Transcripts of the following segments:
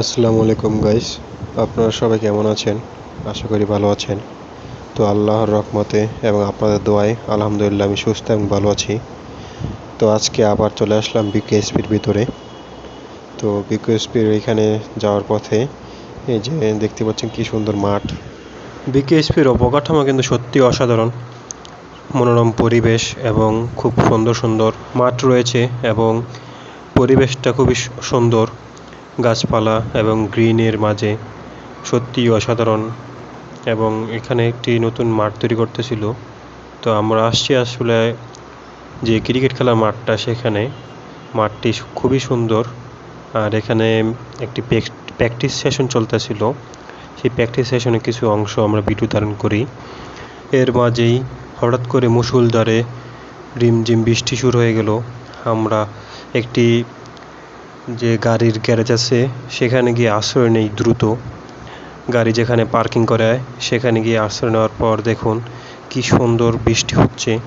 আসসালামু আলাইকুম গাইস আপনারা সবাই কেমন আছেন? আশা করি ভালো আছেন। তো আল্লাহর রহমতে এবং আপনাদের দোয়ায় আলহামদুলিল্লাহ আমি সুস্থ এবং ভালো আছি। তো আজকে আবার চলে আসলাম বিকেএসপির ভিতরে। তো বিকেএসপির এখানে যাওয়ার পথে এই যে দেখতে পাচ্ছেন কি সুন্দর মাঠ। বিকেএসপির অবকাঠামো কিন্তু সত্যি অসাধারণ। মনোরম পরিবেশ এবং খুব সুন্দর সুন্দর মাঠ রয়েছে এবং পরিবেশটা খুবই সুন্দর। গাছপালা এবং গ্রিনের মাঝে সত্যিই অসাধারণ এবং এখানে একটি নতুন মাঠ তৈরি করতেছিল। তো আমরা আসছি আসলে যে ক্রিকেট খেলার মাঠটা, সেখানে মাঠটি খুবই সুন্দর। আর এখানে একটি প্র্যাকটিস সেশন চলতেছিল। সেই প্র্যাকটিস সেশনে কিছু অংশ আমরা ভিডিও ধারণ করি। এর মাঝেই হঠাৎ করে মুষলধারে রিমঝিম বৃষ্টি শুরু হয়ে গেল। আমরা একটি যে গাড়ির গ্যারেজ আছে, সেখানে গিয়ে আশ্রয় নেই দ্রুত। গাড়ি যেখানে পার্কিং করে সেখানে গিয়ে আশ্রয় নেওয়ার পর দেখুন কি সুন্দর বৃষ্টি হচ্ছে।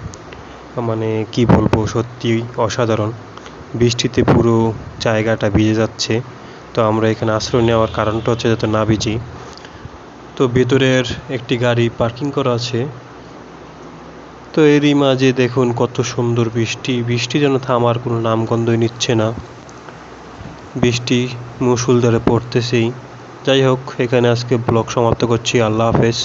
মানে কি বলব, সত্যি অসাধারণ। বৃষ্টিতে পুরো জায়গাটা ভিজে যাচ্ছে। তো আমরা এখানে আশ্রয় নেওয়ার কারণটা হচ্ছে যাতে না ভিজি। তো ভেতরের একটি গাড়ি পার্কিং করা আছে। তো এরই মাঝে দেখুন কত সুন্দর বৃষ্টি। বৃষ্টি যেন থামার কোনো নামগন্ধই নিচ্ছে না। বৃষ্টি মুষলধারে পড়তেছেই। যাই হোক এখানে আজকে ব্লগ সমাপ্ত করছি। আল্লাহ হাফেজ।